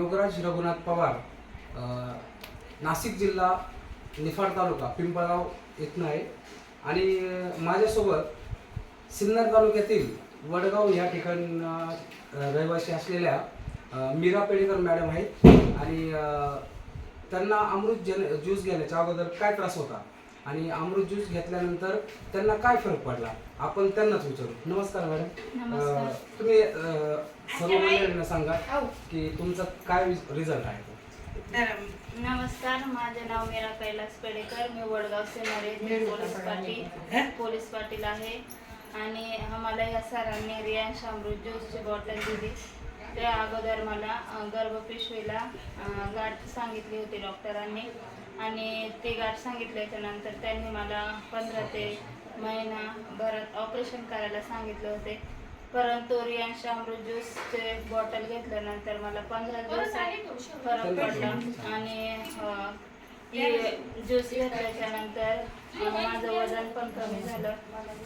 योगराज रघुनाथ पवार नाशिक जिल्हा निफाड तालुका पिंपळगाव इथनं आहे. आणि माझ्यासोबत सिन्नर तालुक्यातील वडगाव या ठिकाणी रहिवासी असलेल्या मीरा पेडेकर मॅडम आहेत. आणि त्यांना अमृत जन ज्यूस घेण्याच्या अगोदर काय त्रास होता? आणि अमृत ज्यूस घेतल्यानंतर त्यांना काय फरक पडला? आपण त्यांनाच विचारू. नमस्कार मॅडम. तुम्ही सांगा की तुमचा काय रिझल्ट आहे तो? नमस्कार माझे नाव मीरा कैलास पेडेकर. मी वडगाव सेनारे येथील पोलीस पाटील पोलीस पाटील आहे. आणि आम्हाला या सरांनी रियांश अमृत ज्यूसची बॉटल दिली. त्या अगोदर मला अ, गर्भपिशवीला अ, गाठ सांगितली होती डॉक्टरांनी. आणि ती गाठ सांगितल्याच्या नंतर त्यांनी मला पंधरा ते महिना भरात ऑपरेशन करायला सांगितले होते. परंतु रियांश अमृत ज्यूसचे बॉटल घेतल्यानंतर मला पंधरा दिवसात फरक पडला. आणि ज्यूस घेतल्याच्या नंतर माझं वजन पण कमी झालं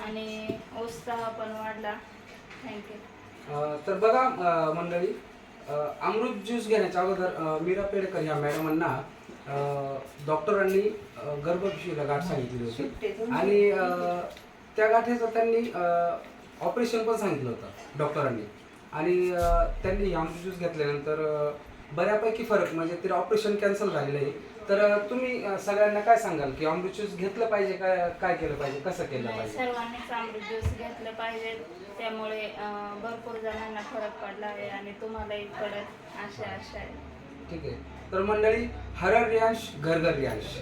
आणि उत्साह पण वाढला. थँक्यू अ, तर बघा मंडळी अमृत ज्यूस घेण्याच्या अगोदर मीरा पेडकर या मॅडमांना डॉक्टरांनी अ, गर्भपिशवीला गाठ सांगितली होती. आणि त्या गाठीचं त्यांनी ऑपरेशन पण सांगितलं होतं डॉक्टरांनी. आणि त्यांनी अमृत ज्यूस घेतल्यानंतर बऱ्यापैकी फरक म्हणजे ते ऑपरेशन कॅन्सल झालेलं आहे. तर तुम्ही सगळ्यांना काय सांगाल की अमृत ज्यूस घेतलं पाहिजे काय काय केलं पाहिजे? कसं केलं पाहिजे? सर्वांनीच अमृत ज्यूस घेतलं पाहिजे. त्यामुळे भरपूर जणांना फरक पडला आहे आणि तुम्हालाही पडत अशा आशा आहे. ठीक आहे. तर मंडळी हरर रियांश घरघर रियांश.